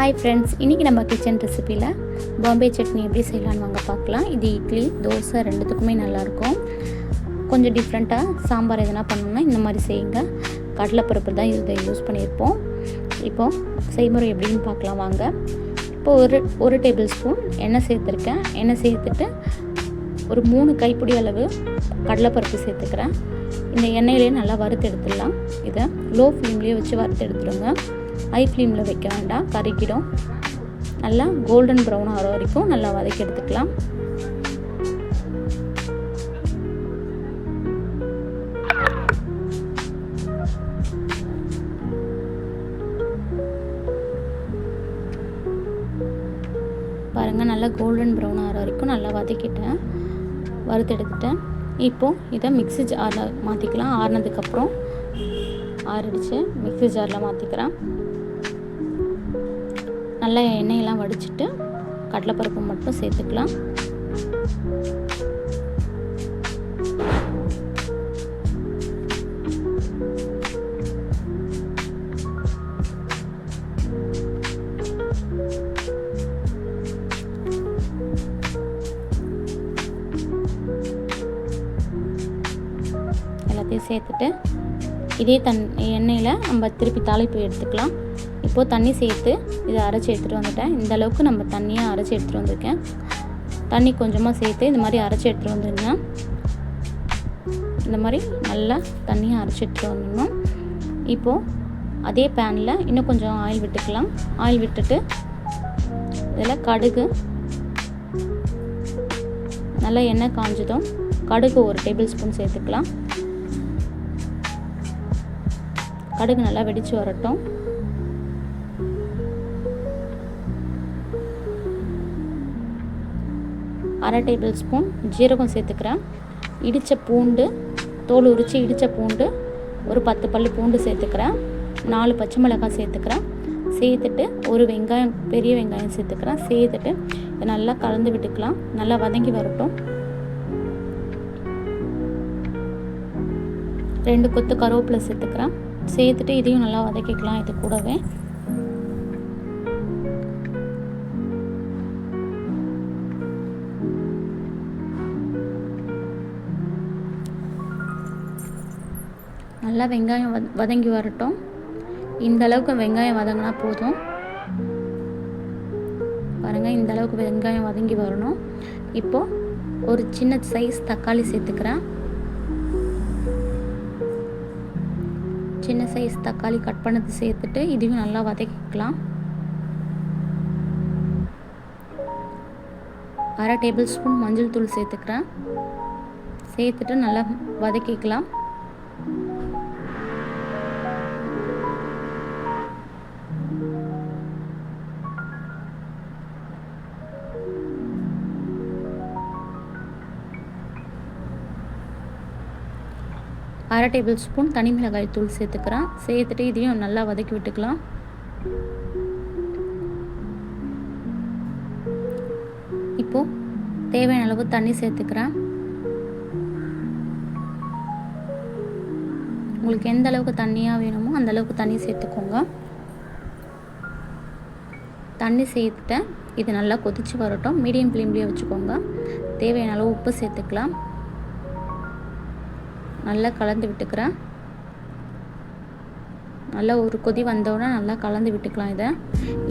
Hi friends இன்றைக்கி நம்ம kitchen ரெசிப்பியில் Bombay chutney எப்படி செய்யலான்னு வாங்க பார்க்கலாம். இது இட்லி தோசை ரெண்டுத்துக்குமே நல்லாயிருக்கும். கொஞ்சம் டிஃப்ரெண்ட்டாக சாம்பார் எதனா பண்ணணும்னா இந்த மாதிரி செய்யுங்க. கடலைப்பருப்பு தான் இதை யூஸ் பண்ணியிருப்போம். இப்போது செய்முறை எப்படின்னு பார்க்கலாம் வாங்க. இப்போ ஒரு ஒரு டேபிள் ஸ்பூன் எண்ணெய் சேர்த்துருக்கேன். எண்ணெய் சேர்த்துட்டு ஒரு மூணு கைப்பிடி அளவு கடலைப்பருப்பு சேர்த்துக்கிறேன். இந்த எண்ணெயிலே நல்லா வறுத்து எடுத்துடலாம். இதை லோ ஃப்ளேம்லேயே வச்சு வறுத்து எடுத்துடுங்க. ஹை ஃப்ளேமில் வைக்க வேண்டாம். கருகிடும். நல்லா கோல்டன் ப்ரௌன் ஆகிற வரைக்கும் நல்லா வதக்கி எடுத்துக்கலாம். பாருங்கள் நல்லா கோல்டன் ப்ரௌன் ஆகிற வரைக்கும் நல்லா வதக்கிட்டேன். வறுத்து எடுத்துட்டேன். இப்போது இதை மிக்ஸி ஜாரில் மாற்றிக்கலாம் ஆறுனதுக்கப்புறம் ஆறிடுச்சு. மிக்ஸி ஜாரில் மாற்றிக்கிறேன் நல்லா எண்ணெயெல்லாம் வடிச்சிட்டு கடலைப்பருப்பு மட்டும் சேர்த்துக்கலாம். எல்லாத்தையும் சேர்த்துட்டு இதே தன் எண்ணெயில் நம்ம திருப்பி தாளிப்பு எடுத்துக்கலாம். இப்போது தண்ணி சேர்த்து இதை அரைச்சி எடுத்துகிட்டு வந்துட்டேன். இந்த அளவுக்கு நம்ம தண்ணியாக அரைச்சி எடுத்துகிட்டு வந்திருக்கேன். தண்ணி கொஞ்சமாக சேர்த்து இந்த மாதிரி அரைச்சி எடுத்துகிட்டு வந்துருங்க இந்த மாதிரி நல்லா தண்ணியாக அரைச்சி எடுத்துகிட்டு வந்துடணும். இப்போது அதே பேனில் இன்னும் கொஞ்சம் ஆயில் விட்டுக்கலாம். ஆயில் விட்டுட்டு இதில் கடுகு நல்லா எண்ணெய் காஞ்சதும் கடுகு ஒரு டேபிள் ஸ்பூன் சேர்த்துக்கலாம். கடுகு நல்லா வெடித்து வரட்டும். அரை டேபிள் ஸ்பூன் ஜீரகம் சேர்த்துக்கிறேன். இடித்த பூண்டு தோல் உரித்து இடித்த பூண்டு ஒரு பத்து பல் பூண்டு சேர்த்துக்கிறேன். நாலு பச்சை மிளகாய் சேர்த்துக்கிறேன். சேர்த்துட்டு ஒரு வெங்காயம் பெரிய வெங்காயம் சேர்த்துக்கிறேன். சேர்த்துட்டு இதை நல்லா கலந்து விட்டுக்கலாம். நல்லா வதங்கி வரட்டும். ரெண்டு கொத்து கருவேப்பிலை சேர்த்துக்கிறேன். சேர்த்துட்டு இதையும் நல்லா வதக்கிக்கலாம் இது கூடவே. நல்லா வெங்காயம் வதங்கி வரட்டும். இந்த அளவுக்கு வெங்காயம் வதங்கினா போதும். பாருங்கள் இந்த அளவுக்கு வெங்காயம் வதங்கி வரணும். இப்போது ஒரு சின்ன சைஸ் தக்காளி சேர்த்துக்கிறேன். சின்ன சைஸ் தக்காளி கட் பண்ணது சேர்த்துட்டு இதையும் நல்லா வதக்கிக்கலாம். அரை டேபிள் ஸ்பூன் மஞ்சள் தூள் சேர்த்துக்கிறேன். சேர்த்துட்டு நல்லா வதக்கிக்கலாம். அரை டேபிள் ஸ்பூன் தனி மிளகாய் தூள் சேர்த்துக்கிறேன். சேர்த்துட்டு இதையும் நல்லா வதக்கி விட்டுக்கலாம். இப்போது தேவையான அளவு தண்ணி சேர்த்துக்கிறேன். உங்களுக்கு எந்த அளவுக்கு தண்ணியாக வேணுமோ அந்த அளவுக்கு தண்ணி சேர்த்துக்கோங்க. தண்ணி சேர்த்துட்டேன் இது நல்லா கொதித்து வரட்டும். மீடியம் ஃப்ளேம்லேயே வச்சுக்கோங்க. தேவையான அளவு உப்பு சேர்த்துக்கலாம். நல்லா கலந்து விட்டுக்கிறேன். நல்லா ஒரு கொதி வந்தோடனே நல்லா கலந்து விட்டுக்கலாம் இதை.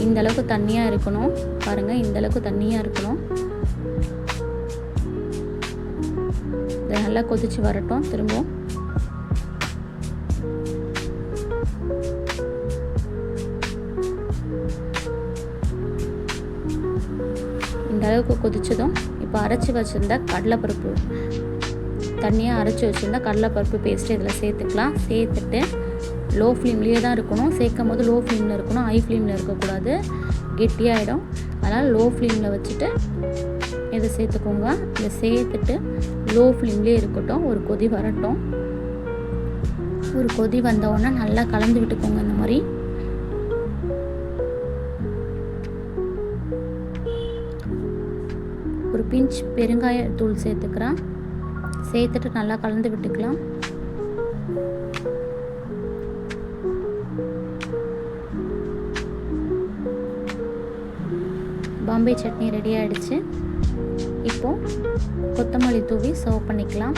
இந்த அளவுக்கு தண்ணியாக இருக்கணும். பாருங்கள் இந்த அளவுக்கு தண்ணியாக இருக்கணும். இதை நல்லா கொதித்து வரட்டும் திரும்பவும். இந்த அளவுக்கு கொதிச்சதும் இப்போ அரைச்சி வச்சுருந்த கடலைப்பருப்பு தண்ணியாக அரைச்சி வச்சுருந்தா கடலைப்பருப்பு பேஸ்ட்டு இதில் சேர்த்துக்கலாம். சேர்த்துட்டு லோ ஃப்ளேம்லேயே தான் இருக்கணும். சேர்க்கும் போது லோ ஃப்ளேமில் இருக்கணும் ஹை ஃப்ளேமில் இருக்கக்கூடாது. கெட்டியாகிடும் அதனால் லோ ஃப்ளேமில் வச்சுட்டு இதை சேர்த்துக்கோங்க. இதை சேர்த்துட்டு லோ ஃப்ளேம்லேயே இருக்கட்டும். ஒரு கொதி வரட்டும். ஒரு கொதி வந்தவுடனே நல்லா கலந்து விட்டுக்கோங்க இந்த மாதிரி. ஒரு பிஞ்ச் பெருங்காய தூள் சேர்த்துக்கிறேன். சேர்த்துட்டு நல்லா கலந்து விட்டுக்கலாம். பாம்பே சட்னி ரெடி ஆகிடுச்சு இப்போது கொத்தமல்லி தூவி சர்வ் பண்ணிக்கலாம்.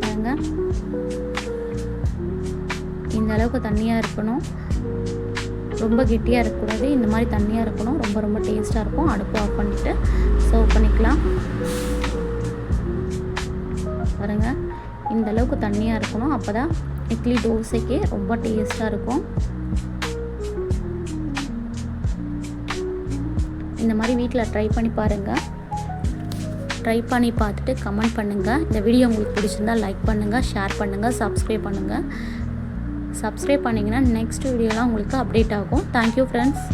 பாருங்க. இந்த அளவுக்கு தண்ணியாக இருக்கணும். ரொம்ப கெட்டியாக இருக்கக்கூடாது. இந்த மாதிரி தண்ணியாக இருக்கணும். ரொம்ப ரொம்ப டேஸ்ட்டாக இருக்கும். அடுப்பு ஆஃப் பண்ணிவிட்டு சர்வ் பண்ணிக்கலாம். பாருங்கள் இந்தளவுக்கு தண்ணியாக இருக்கணும். அப்போ தான் இட்லி தோசைக்கு ரொம்ப டேஸ்ட்டாக இருக்கும். இந்த மாதிரி வீட்டில் ட்ரை பண்ணி பாருங்கள் ட்ரை பண்ணி பார்த்துட்டு கமெண்ட் பண்ணுங்கள் இந்த வீடியோ உங்களுக்கு பிடிச்சிருந்தா லைக் பண்ணுங்கள் ஷேர் பண்ணுங்கள் சப்ஸ்கிரைப் பண்ணுங்கள் சப்ஸ்கிரைப் பண்ணிங்கன்னா நெக்ஸ்ட் வீடியோலாம் உங்களுக்கு அப்டேட் ஆகும். Thank you friends